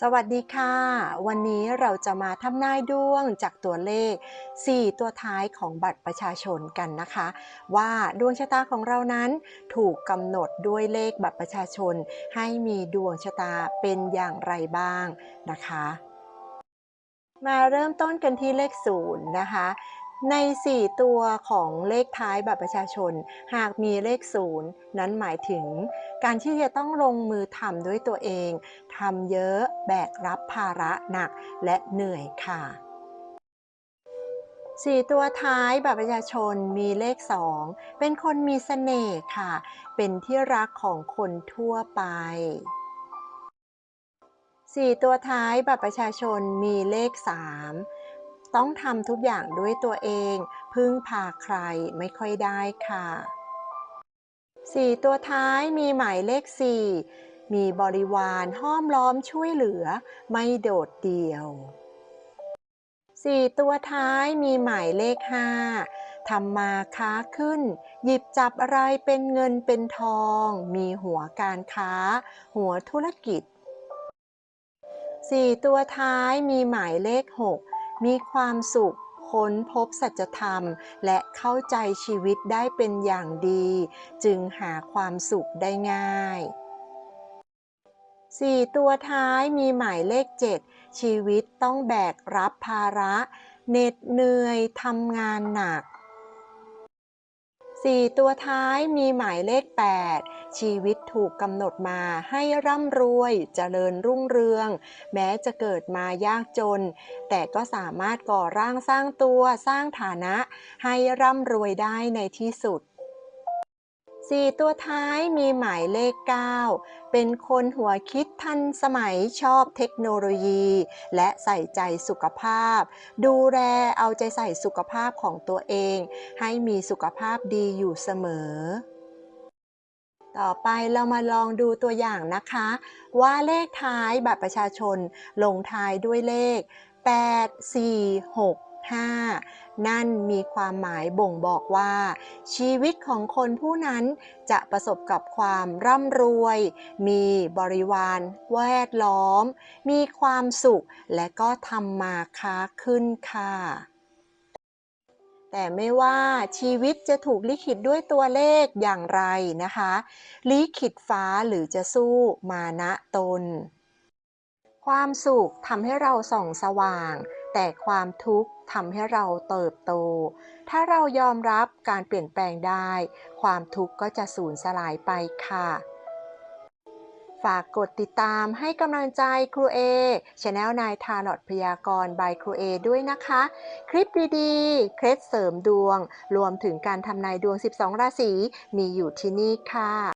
สวัสดีค่ะ วันนี้เราจะมาทำนายดวงจากตัวเลข 4 ตัวท้ายของบัตรประชาชนกันนะคะ ว่าดวงชะตาของเรานั้นถูกกำหนดด้วยเลขบัตรประชาชน ให้มีดวงชะตาเป็นอย่างไรบ้างนะคะ มาเริ่มต้นกันที่เลขศูนย์นะคะ ใน 4 ตัวของเลขท้ายบัตรประชาชน หากมีเลขศูนย์นั้นหมายถึง การที่จะต้องลงมือทำด้วยตัวเองทำเยอะแบกรับภาระหนักและเหนื่อยค่ะ 4 ตัวท้ายบัตรประชาชนมีเลข 2 เป็นคนมีเสน่ห์ค่ะ เป็นที่รักของคนทั่วไป4ตัวท้ายบัตรประชาชนมีเลข 3 ต้องทำทุกอย่างด้วยตัวเอง พึ่งพาใครไม่ค่อยได้ค่ะ 4 ตัวท้ายมีหมายเลข 4 มีบริวารห้อมล้อมช่วยเหลือ ไม่โดดเดี่ยว 4 ตัวท้ายมีหมายเลข 5ทำมาค้าขึ้น หยิบจับอะไรเป็นเงินเป็นทอง มีหัวการค้า หัวธุรกิจ 4 ตัวท้ายมีหมายเลข 6 มีความสุขค้นพบสัจธรรม และเข้าใจชีวิตได้เป็นอย่างดี จึงหาความสุขได้ง่าย 4 ตัวท้ายมีหมายเลข 7 ชีวิตต้องแบกรับภาระ เหน็ดเหนื่อยทำงานหนัก 4 ตัวท้ายมีหมายเลข 8 ชีวิตถูกกำหนดมาให้ร่ำรวยเจริญรุ่งเรือง แม้จะเกิดมายากจน แต่ก็สามารถก่อร่างสร้างตัวสร้างฐานะให้ร่ำรวยได้ในที่สุด 4ตัวท้ายมีหมายเลข 9 เป็นคนหัวคิดทันสมัยชอบเทคโนโลยี และใส่ใจสุขภาพ ดูแลเอาใจใส่สุขภาพของตัวเอง ให้มีสุขภาพดีอยู่เสมอ ต่อไปเรามาลองดูตัวอย่างนะคะ ว่าเลขท้ายบัตรประชาชนลงท้ายด้วยเลข 8 4 6 5 นั่นมีความหมายบ่งบอกว่า ชีวิตของคนผู้นั้นจะประสบกับความร่ำรวย มีบริวารแวดล้อม มีความสุขและก็ทำมาค้าขึ้นค่ะแต่ไม่ว่าชีวิตจะถูกลิขิตด้วยตัวเลขอย่างไรนะคะ ลิขิตฟ้าหรือจะสู้มานะตน ความสุขทำให้เราส่องสว่าง แต่ความทุกข์ทำให้เราเติบโต ถ้าเรายอมรับการเปลี่ยนแปลงได้ ความทุกข์ก็จะสูญสลายไปค่ะ ฝากกดติดตามให้กำลังใจครูเอช anel นายทาลอดพยากรณ์บายครูเอด้วยนะคะ คลิปดีๆ เคล็ดเสริมดวง รวมถึงการทำนายดวง 12 ราศีมีอยู่ที่นี่ค่ะ